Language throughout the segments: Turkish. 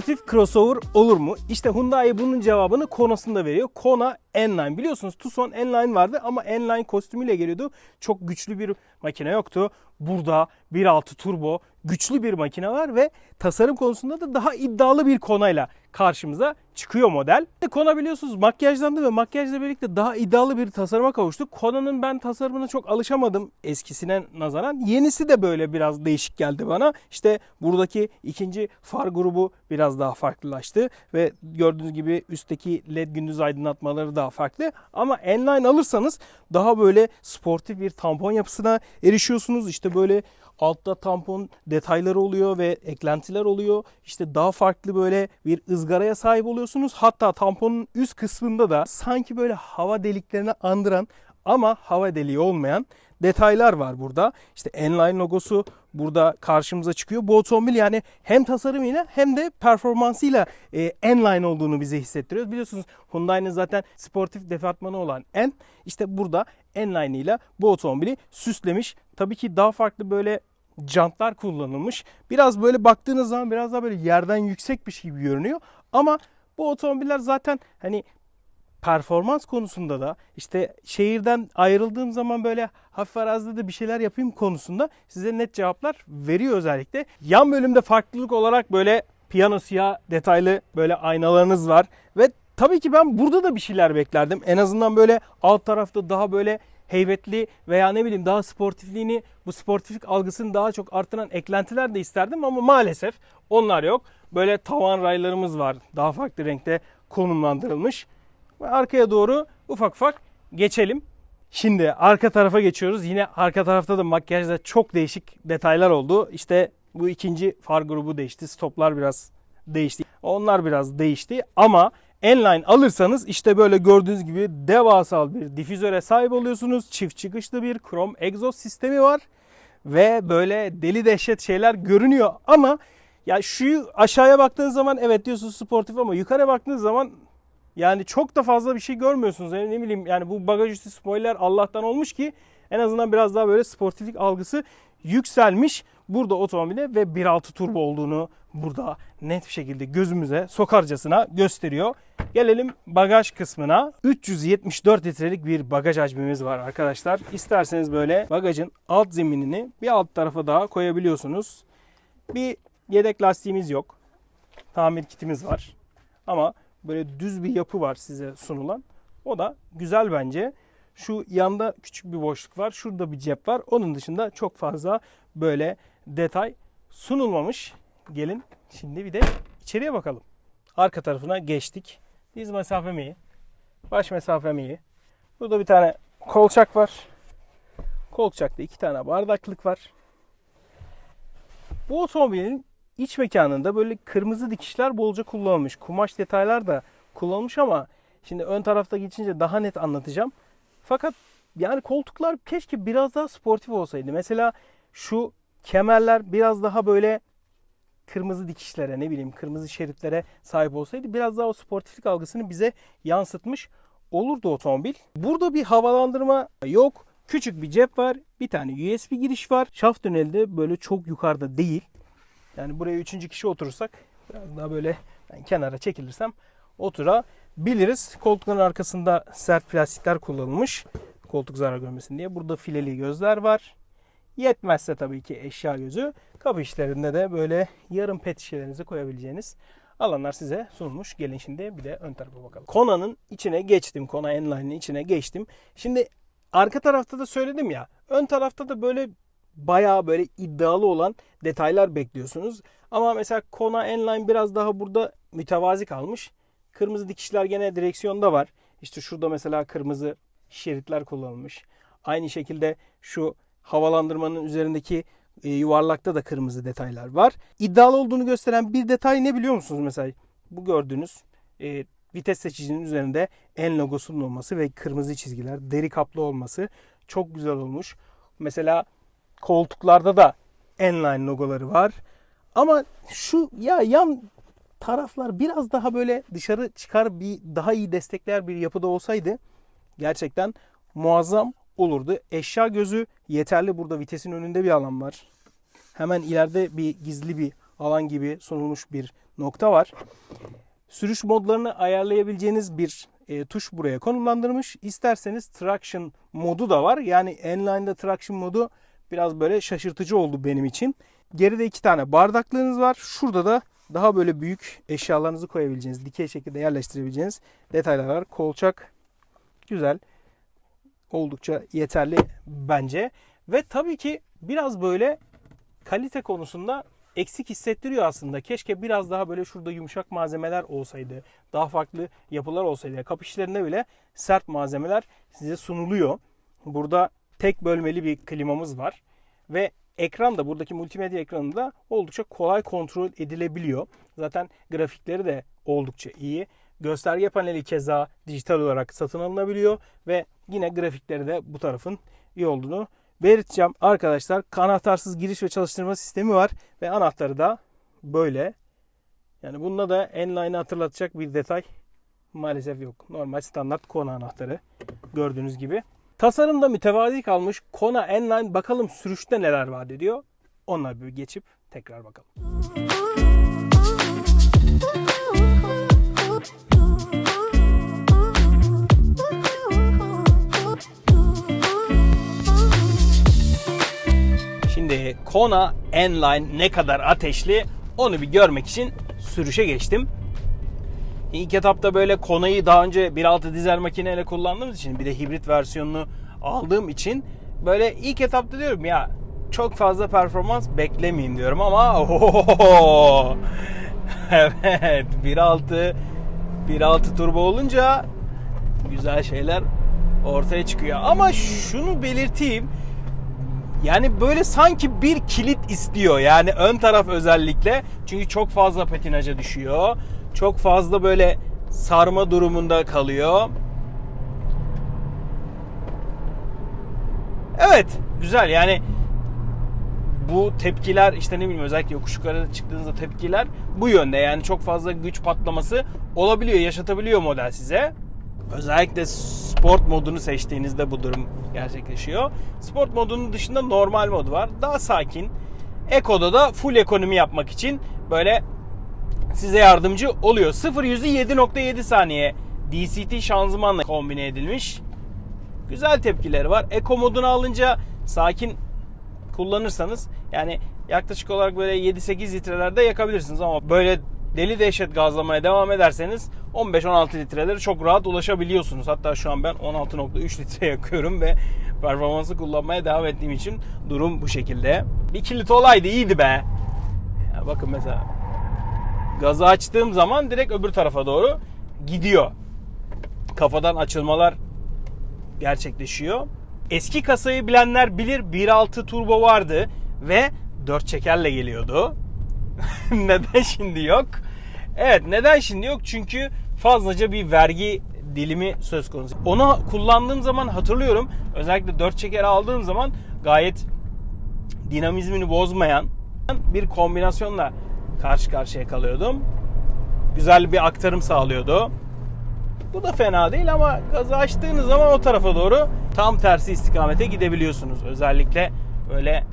Sportif crossover olur mu? İşte Hyundai bunun cevabını Kona'sında veriyor. Kona N-Line. Biliyorsunuz Tucson N-Line vardı ama N-Line kostümüyle geliyordu. Çok güçlü bir makine yoktu. Burada 1.6 turbo güçlü bir makine var ve tasarım konusunda da daha iddialı bir Kona'yla karşımıza çıkıyor model. Kona biliyorsunuz makyajlandı ve makyajla birlikte daha iddialı bir tasarıma kavuştu. Kona'nın ben tasarımına çok alışamadım eskisine nazaran. Yenisi de böyle biraz değişik geldi bana. İşte buradaki ikinci far grubu biraz daha farklılaştı ve gördüğünüz gibi üstteki led gündüz aydınlatmaları daha farklı. Ama N-Line alırsanız daha böyle sportif bir tampon yapısına erişiyorsunuz. İşte böyle altta tampon detayları oluyor ve eklentiler oluyor. İşte daha farklı böyle bir ızgaraya sahip oluyorsunuz. Hatta tamponun üst kısmında da sanki böyle hava deliklerini andıran ama hava deliği olmayan detaylar var burada. İşte N-Line logosu burada karşımıza çıkıyor. Bu otomobil yani hem tasarımıyla hem de performansıyla e, N-Line olduğunu bize hissettiriyor. Biliyorsunuz Hyundai'nin zaten sportif departmanı olan N işte burada N-Line ile bu otomobili süslemiş. Tabii ki daha farklı böyle jantlar kullanılmış. Biraz böyle baktığınız zaman biraz daha böyle yerden yüksekmiş gibi görünüyor. Ama bu otomobiller zaten hani performans konusunda da işte şehirden ayrıldığım zaman böyle hafif arazide de bir şeyler yapayım konusunda size net cevaplar veriyor özellikle. Yan bölümde farklılık olarak böyle piyano siyah detaylı böyle aynalarınız var ve tabii ki ben burada da bir şeyler beklerdim. En azından böyle alt tarafta daha böyle heybetli veya ne bileyim daha sportifliğini bu sportiflik algısını daha çok artıran eklentiler de isterdim ama maalesef onlar yok. Böyle tavan raylarımız var. Daha farklı renkte konumlandırılmış. Arkaya doğru ufak ufak geçelim. Şimdi arka tarafa geçiyoruz. Yine arka tarafta da makyajda çok değişik detaylar oldu. İşte bu ikinci far grubu değişti. Stoplar biraz değişti. Onlar biraz değişti ama N-Line alırsanız işte böyle gördüğünüz gibi devasal bir difüzöre sahip oluyorsunuz. Çift çıkışlı bir krom egzoz sistemi var. Ve böyle deli dehşet şeyler görünüyor ama ya şu aşağıya baktığınız zaman evet diyorsunuz sportif ama yukarı baktığınız zaman yani çok da fazla bir şey görmüyorsunuz. Yani ne bileyim yani bu bagaj üstü spoiler Allah'tan olmuş ki en azından biraz daha böyle sportiflik algısı yükselmiş burada otomobile ve 1.6 turbo olduğunu burada net bir şekilde gözümüze sokarcasına gösteriyor. Gelelim bagaj kısmına. 374 litrelik bir bagaj hacmimiz var arkadaşlar. İsterseniz böyle bagajın alt zeminini bir alt tarafa daha koyabiliyorsunuz. Bir yedek lastiğimiz yok. Tamir kitimiz var. Ama böyle düz bir yapı var size sunulan. O da güzel bence. Şu yanda küçük bir boşluk var. Şurada bir cep var. Onun dışında çok fazla böyle detay sunulmamış. Gelin şimdi bir de içeriye bakalım. Arka tarafına geçtik. Diz mesafem iyi. Baş mesafem iyi. Burada bir tane kolçak var. Kolçakta iki tane bardaklık var. Bu otomobilin iç mekanında böyle kırmızı dikişler bolca kullanılmış. Kumaş detaylar da kullanılmış ama şimdi ön tarafta geçince daha net anlatacağım. Fakat yani koltuklar keşke biraz daha sportif olsaydı. Mesela şu kemerler biraz daha böyle kırmızı dikişlere ne bileyim kırmızı şeritlere sahip olsaydı biraz daha o sportiflik algısını bize yansıtmış olurdu otomobil. Burada bir havalandırma yok. Küçük bir cep var. Bir tane USB giriş var. Şaft tüneli de böyle çok yukarıda değil. Yani buraya üçüncü kişi oturursak biraz daha böyle ben kenara çekilirsem oturabiliriz. Koltukların arkasında sert plastikler kullanılmış. Koltuk zarar görmesin diye. Burada fileli gözler var. Yetmezse tabii ki eşya gözü. Kapı işlerinde de böyle yarım pet şişelerinizi koyabileceğiniz alanlar size sunulmuş. Gelin şimdi bir de ön tarafa bakalım. Kona'nın içine geçtim. Kona N-Line'in içine geçtim. Şimdi arka tarafta da söyledim ya. Ön tarafta da böyle bayağı böyle iddialı olan detaylar bekliyorsunuz. Ama mesela Kona N-Line biraz daha burada mütevazi kalmış. Kırmızı dikişler gene direksiyonda var. İşte şurada mesela kırmızı şeritler kullanılmış. Aynı şekilde şu havalandırmanın üzerindeki e, yuvarlakta da kırmızı detaylar var. İddialı olduğunu gösteren bir detay ne biliyor musunuz mesela? Bu gördüğünüz e, vites seçicinin üzerinde N logosunun olması ve kırmızı çizgiler, deri kaplı olması çok güzel olmuş. Mesela koltuklarda da N-Line logoları var. Ama şu ya yan taraflar biraz daha böyle dışarı çıkar bir daha iyi destekler bir yapıda olsaydı gerçekten muazzam olurdu. Eşya gözü yeterli. Burada vitesin önünde bir alan var. Hemen ileride bir gizli bir alan gibi sunulmuş bir nokta var. Sürüş modlarını ayarlayabileceğiniz bir e, tuş buraya konumlandırmış. İsterseniz traction modu da var. Yani N-Line'da traction modu biraz böyle şaşırtıcı oldu benim için. Geride iki tane bardaklığınız var. Şurada da daha böyle büyük eşyalarınızı koyabileceğiniz, dikey şekilde yerleştirebileceğiniz detaylar var. Kolçak güzel. Oldukça yeterli bence. Ve tabii ki biraz böyle kalite konusunda eksik hissettiriyor aslında. Keşke biraz daha böyle şurada yumuşak malzemeler olsaydı. Daha farklı yapılar olsaydı. Kapı işlerinde bile sert malzemeler size sunuluyor. Burada tek bölmeli bir klimamız var. Ve ekran da buradaki multimedya ekranında oldukça kolay kontrol edilebiliyor. Zaten grafikleri de oldukça iyi. Gösterge paneli keza dijital olarak satın alınabiliyor ve yine grafikleri de bu tarafın iyi olduğunu belirteceğim. Arkadaşlar anahtarsız giriş ve çalıştırma sistemi var ve anahtarı da böyle. Yani bunda da N-Line'ı hatırlatacak bir detay maalesef yok. Normal standart Kona anahtarı gördüğünüz gibi. Tasarımda mütevazi kalmış Kona N-Line bakalım sürüşte neler vaat ediyor. Onunla bir geçip tekrar bakalım. Şimdi Kona N-Line ne kadar ateşli onu bir görmek için sürüşe geçtim. İlk etapta böyle Kona'yı daha önce 1.6 dizel makineyle kullandığımız için bir de hibrit versiyonunu aldığım için böyle ilk etapta diyorum ya çok fazla performans beklemeyeyim diyorum ama ohohoho. evet 1.6 1.6 turbo olunca güzel şeyler ortaya çıkıyor. Ama şunu belirteyim. Yani böyle sanki bir kilit istiyor. Yani ön taraf özellikle. Çünkü çok fazla patinaja düşüyor. Çok fazla böyle sarma durumunda kalıyor. Evet, güzel. Yani bu tepkiler işte ne bileyim özellikle yokuş yukarı çıktığınızda tepkiler bu yönde. Yani çok fazla güç patlaması olabiliyor, yaşatabiliyor model size. Özellikle sport modunu seçtiğinizde bu durum gerçekleşiyor. Sport modunun dışında normal mod var. Daha sakin. Eko'da da full ekonomi yapmak için böyle size yardımcı oluyor. 0 yüzü 7.7 saniye DCT şanzımanla kombine edilmiş. Güzel tepkileri var. Eko modunu alınca sakin kullanırsanız yani yaklaşık olarak böyle 7-8 litrelerde yakabilirsiniz ama böyle deli dehşet gazlamaya devam ederseniz 15-16 litrelere çok rahat ulaşabiliyorsunuz. Hatta şu an ben 16.3 litre yakıyorum ve performansı kullanmaya devam ettiğim için durum bu şekilde. Bir kilit olaydı iyiydi be. Ya bakın mesela gazı açtığım zaman direkt öbür tarafa doğru gidiyor. Kafadan açılmalar gerçekleşiyor. Eski kasayı bilenler bilir 1.6 turbo vardı ve 4 çekerle geliyordu. neden şimdi yok? Evet neden şimdi yok? Çünkü fazlaca bir vergi dilimi söz konusu. Onu kullandığım zaman hatırlıyorum. Özellikle 4 çeker aldığım zaman gayet dinamizmini bozmayan bir kombinasyonla karşı karşıya kalıyordum. Güzel bir aktarım sağlıyordu. Bu da fena değil ama gazı açtığınız zaman o tarafa doğru tam tersi istikamete gidebiliyorsunuz. Özellikle böyle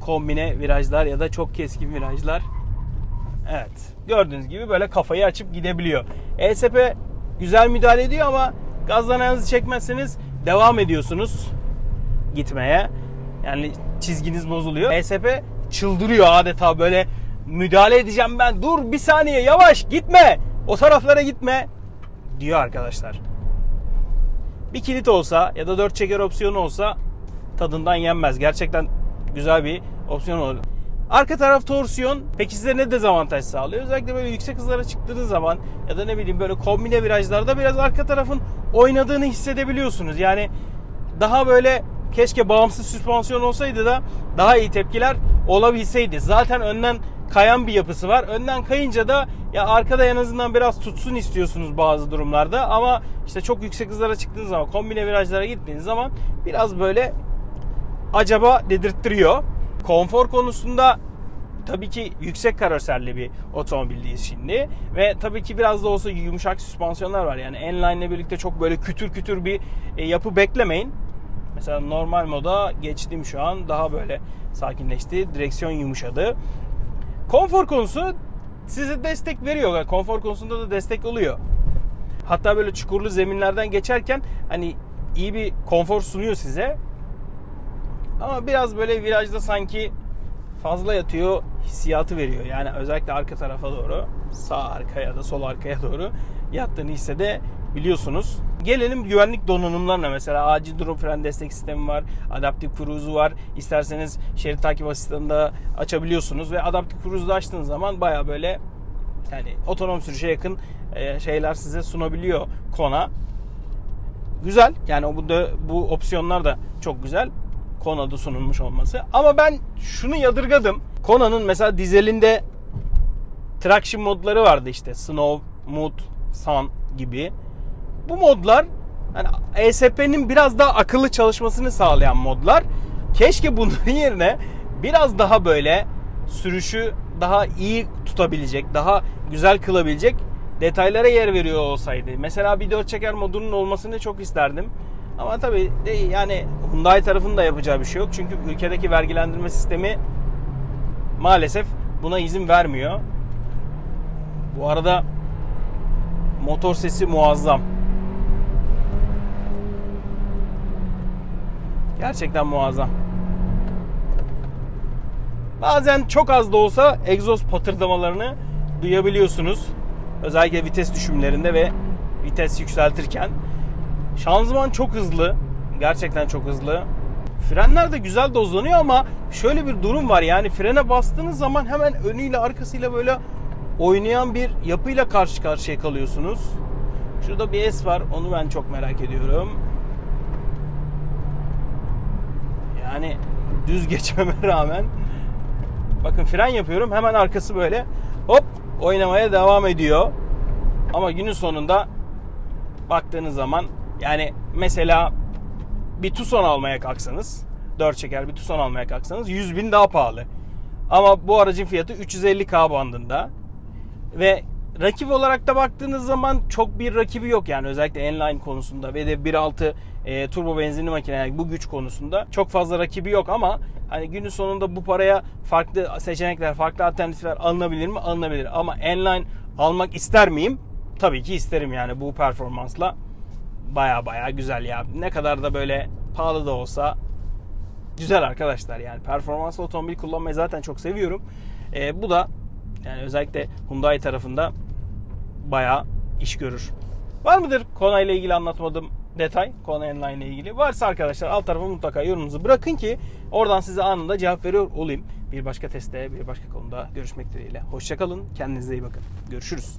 kombine virajlar ya da çok keskin virajlar. Evet. Gördüğünüz gibi böyle kafayı açıp gidebiliyor. ESP güzel müdahale ediyor ama gazdan ayağınızı çekmezseniz devam ediyorsunuz gitmeye. Yani çizginiz bozuluyor. ESP çıldırıyor adeta böyle müdahale edeceğim ben. Dur bir saniye yavaş gitme. O taraflara gitme diyor arkadaşlar. Bir kilit olsa ya da 4 çeker opsiyonu olsa tadından yenmez. Gerçekten güzel bir opsiyon olur. Arka taraf torsiyon peki size ne dezavantaj sağlıyor? Özellikle böyle yüksek hızlara çıktığınız zaman ya da ne bileyim böyle kombine virajlarda biraz arka tarafın oynadığını hissedebiliyorsunuz. Yani daha böyle keşke bağımsız süspansiyon olsaydı da daha iyi tepkiler olabilseydi. Zaten önden kayan bir yapısı var. Önden kayınca da ya arkada en azından biraz tutsun istiyorsunuz bazı durumlarda ama işte çok yüksek hızlara çıktığınız zaman kombine virajlara gittiğiniz zaman biraz böyle acaba dedirttiriyor. Konfor konusunda tabii ki yüksek karoserli bir otomobildeyiz şimdi. Ve tabii ki biraz da olsa yumuşak süspansiyonlar var. Yani N-Line ile birlikte çok böyle kütür kütür bir e, yapı beklemeyin. Mesela normal moda geçtim şu an. Daha böyle sakinleşti. Direksiyon yumuşadı. Konfor konusu size destek veriyor. Konfor konusunda da destek oluyor. Hatta böyle çukurlu zeminlerden geçerken hani iyi bir konfor sunuyor size. Ama biraz böyle virajda sanki fazla yatıyor hissiyatı veriyor. Yani özellikle arka tarafa doğru, sağ arkaya ya da sol arkaya doğru yattığını hissede biliyorsunuz. Gelelim güvenlik donanımlarına. Mesela acil durum fren destek sistemi var. Adaptif cruise'u var. İsterseniz şerit takip asistanını da açabiliyorsunuz. Ve adaptif cruise'u açtığınız zaman baya böyle yani otonom sürüşe yakın e, şeyler size sunabiliyor Kona. Güzel. Yani bu da bu opsiyonlar da çok güzel. Kona'da sunulmuş olması. Ama ben şunu yadırgadım. Kona'nın mesela dizelinde traction modları vardı işte. Snow, Mood, Sun gibi. Bu modlar hani ESP'nin biraz daha akıllı çalışmasını sağlayan modlar. Keşke bunların yerine biraz daha böyle sürüşü daha iyi tutabilecek, daha güzel kılabilecek detaylara yer veriyor olsaydı. Mesela bir dört çeker modunun olmasını çok isterdim. Ama tabii de yani Hyundai tarafının da yapacağı bir şey yok. Çünkü ülkedeki vergilendirme sistemi maalesef buna izin vermiyor. Bu arada motor sesi muazzam. Gerçekten muazzam. Bazen çok az da olsa egzoz patırdamalarını duyabiliyorsunuz. Özellikle vites düşümlerinde ve vites yükseltirken. Şanzıman çok hızlı. Gerçekten çok hızlı. Frenler de güzel dozlanıyor ama şöyle bir durum var. Yani frene bastığınız zaman hemen önüyle arkasıyla böyle oynayan bir yapıyla karşı karşıya kalıyorsunuz. Şurada bir S var. Onu ben çok merak ediyorum. Yani düz geçmeme rağmen bakın fren yapıyorum. Hemen arkası böyle hop oynamaya devam ediyor. Ama günün sonunda baktığınız zaman yani mesela bir Tucson almaya kalksanız 4 çeker bir Tucson almaya kalksanız 100 bin daha pahalı. Ama bu aracın fiyatı 350k bandında. Ve rakip olarak da baktığınız zaman çok bir rakibi yok yani özellikle N-Line konusunda ve de 1.6 e, turbo benzinli makine yani bu güç konusunda çok fazla rakibi yok ama hani günün sonunda bu paraya farklı seçenekler, farklı alternatifler alınabilir mi? Alınabilir. Ama N-Line almak ister miyim? Tabii ki isterim yani bu performansla baya baya güzel ya. Ne kadar da böyle pahalı da olsa güzel arkadaşlar yani performanslı otomobil kullanmayı zaten çok seviyorum. E, bu da yani özellikle Hyundai tarafında baya iş görür. Var mıdır Kona ile ilgili anlatmadığım detay Kona N-Line ile ilgili? Varsa arkadaşlar alt tarafa mutlaka yorumunuzu bırakın ki oradan size anında cevap veriyor olayım. Bir başka testte bir başka konuda görüşmek dileğiyle. Hoşçakalın. Kendinize iyi bakın. Görüşürüz.